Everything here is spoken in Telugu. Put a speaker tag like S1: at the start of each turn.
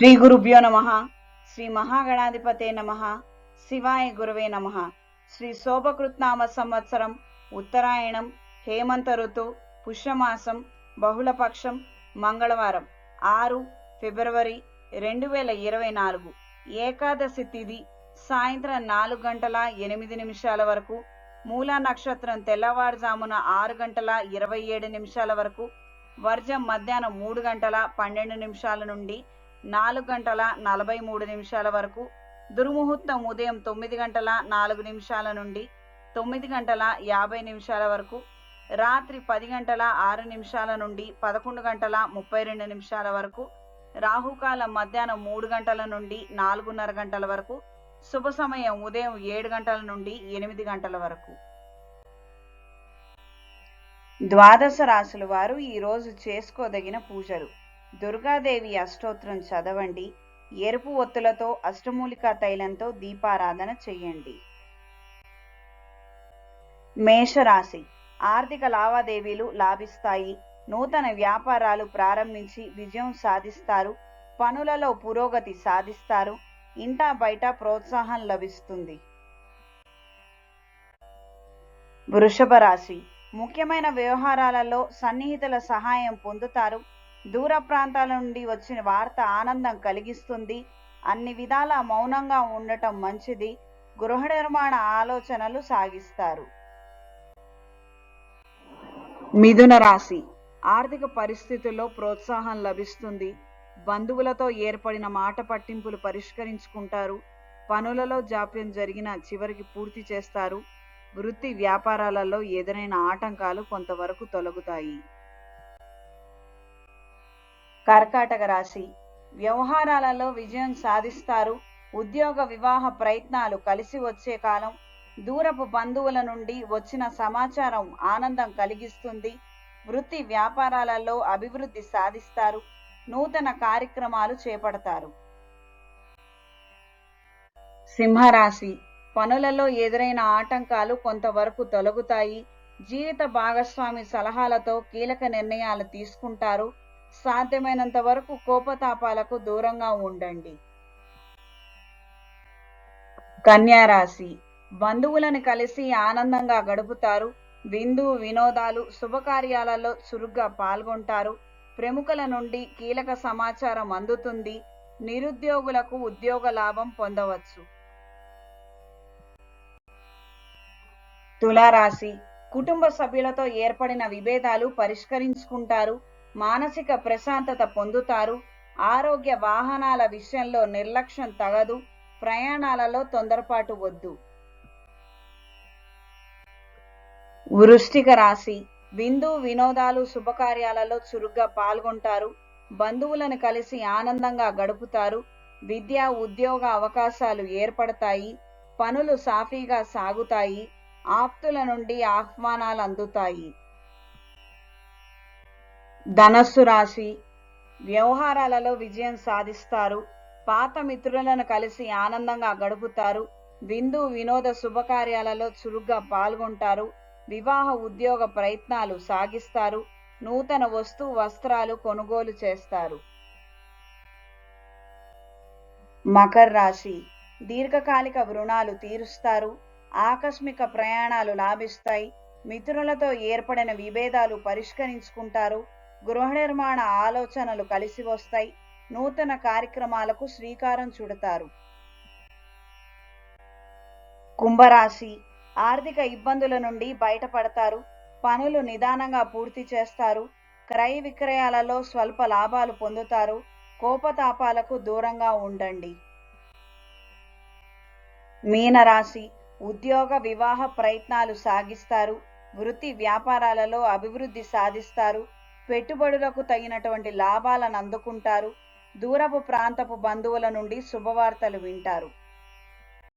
S1: శ్రీ గురుభ్యో నమ శ్రీ మహాగణాధిపతే నమ శివాయ గురువే నమ. శ్రీ శోభకృత్నామ సంవత్సరం ఉత్తరాయణం హేమంత ఋతు పుష్యమాసం బహుళపక్షం మంగళవారం ఆరు ఫిబ్రవరి రెండు వేల ఇరవై నాలుగు ఏకాదశి తిథి సాయంత్రం నాలుగు గంటల ఎనిమిది నిమిషాల వరకు మూలా నక్షత్రం తెల్లవారుజామున ఆరు గంటల ఇరవై ఏడు నిమిషాల వరకు వర్జం మధ్యాహ్నం మూడు గంటల పన్నెండు నిమిషాల నుండి నాలుగు గంటల నలభై మూడు నిమిషాల వరకు దుర్ముహూర్తం ఉదయం తొమ్మిది గంటల నాలుగు నిమిషాల నుండి తొమ్మిది గంటల యాభై నిమిషాల వరకు రాత్రి పది గంటల ఆరు నిమిషాల నుండి పదకొండు గంటల ముప్పై రెండు నిమిషాల వరకు రాహుకాలం మధ్యాహ్నం మూడు గంటల నుండి నాలుగున్నర గంటల వరకు శుభ సమయం ఉదయం ఏడు గంటల నుండి ఎనిమిది గంటల వరకు. ద్వాదశ రాశుల వారు ఈరోజు చేసుకోదగిన పూజలు. దుర్గాదేవి అష్టోత్రం చదవండి. ఎరుపు ఒత్తులతో అష్టమూలికా తైలంతో దీపారాధన చెయ్యండి. మేషరాశి. ఆర్థిక లావాదేవీలు లాభిస్తాయి. నూతన వ్యాపారాలు ప్రారంభించి విజయం సాధిస్తారు. పనులలో పురోగతి సాధిస్తారు. ఇంటా బయట ప్రోత్సాహం లభిస్తుంది. వృషభ రాశి ముఖ్యమైన వ్యవహారాలలో సన్నిహితుల సహాయం పొందుతారు. దూర ప్రాంతాల నుండి వచ్చిన వార్త ఆనందం కలిగిస్తుంది. అన్ని విధాల మౌనంగా ఉండటం మంచిది. గృహ నిర్మాణ ఆలోచనలు సాగిస్తారు. మిథున రాశి. ఆర్థిక పరిస్థితుల్లో ప్రోత్సాహం లభిస్తుంది. బంధువులతో ఏర్పడిన మాట పట్టింపులు పరిష్కరించుకుంటారు. పనులలో జాప్యం జరిగిన చివరికి పూర్తి చేస్తారు. వృత్తి వ్యాపారాలలో ఎదురైన ఆటంకాలు కొంతవరకు తొలగుతాయి. కర్కాటక రాశి. వ్యవహారాలలో విజయం సాధిస్తారు. ఉద్యోగ వివాహ ప్రయత్నాలు కలిసి వచ్చే కాలం దూరపు బంధువుల నుండి వచ్చిన సమాచారం ఆనందం కలిగిస్తుంది. వృత్తి వ్యాపారాలలో అభివృద్ధి సాధిస్తారు. నూతన కార్యక్రమాలు చేపడతారు. సింహరాశి. పనులలో ఎదురైన ఆటంకాలు కొంతవరకు తొలగుతాయి. జీవిత భాగస్వామి సలహాలతో కీలక నిర్ణయాలు తీసుకుంటారు. సాధ్యమైనంత వరకు కోపతాపాలకు దూరంగా ఉండండి. కన్యారాశి. బంధువులను కలిసి ఆనందంగా గడుపుతారు. విందు వినోదాలు శుభకార్యాలలో చురుగ్గా పాల్గొంటారు. ప్రముఖుల నుండి కీలక సమాచారం అందుతుంది. నిరుద్యోగులకు ఉద్యోగ లాభం పొందవచ్చు. తులారాశి. కుటుంబ సభ్యులతో ఏర్పడిన విభేదాలు పరిష్కరించుకుంటారు. మానసిక ప్రశాంతత పొందుతారు. ఆరోగ్య వాహనాల విషయంలో నిర్లక్ష్యం తగదు. ప్రయాణాలలో తొందరపాటు వద్దు. వృష్టిక రాశి. విందు వినోదాలు శుభకార్యాలలో చురుగ్గా పాల్గొంటారు. బంధువులను కలిసి ఆనందంగా గడుపుతారు. విద్యా ఉద్యోగ అవకాశాలు ఏర్పడతాయి. పనులు సాఫీగా సాగుతాయి. ఆప్తుల నుండి ఆహ్వానాలు అందుతాయి. ధనస్సు రాశి. వ్యవహారాలలో విజయం సాధిస్తారు. పాత మిత్రులను కలిసి ఆనందంగా గడుపుతారు. విందు వినోద శుభకార్యాలలో చురుగ్గా పాల్గొంటారు. వివాహ ఉద్యోగ ప్రయత్నాలు సాగిస్తారు. నూతన వస్తు వస్త్రాలు కొనుగోలు చేస్తారు. మకర రాశి. దీర్ఘకాలిక రుణాలు తీరుస్తారు. ఆకస్మిక ప్రయాణాలు లాభిస్తాయి. మిత్రులతో ఏర్పడిన విభేదాలు పరిష్కరించుకుంటారు. గృహ నిర్మాణ ఆలోచనలు కలిసి వస్తాయి. నూతన కార్యక్రమాలకు శ్రీకారం చుడతారు. కుంభరాశి ఆర్థిక ఇబ్బందుల నుండి బయటపడతారు. పనులు నిదానంగా పూర్తి చేస్తారు. క్రయ విక్రయాలలో స్వల్ప లాభాలు పొందుతారు. కోపతాపాలకు దూరంగా ఉండండి. మీనరాశి ఉద్యోగ వివాహ ప్రయత్నాలు సాగిస్తారు. వృత్తి వ్యాపారాలలో అభివృద్ధి సాధిస్తారు. పెట్టుబడులకు తగినటువంటి లాభాలను అందుకుంటారు. దూరపు ప్రాంతపు బంధువుల నుండి శుభవార్తలు వింటారు.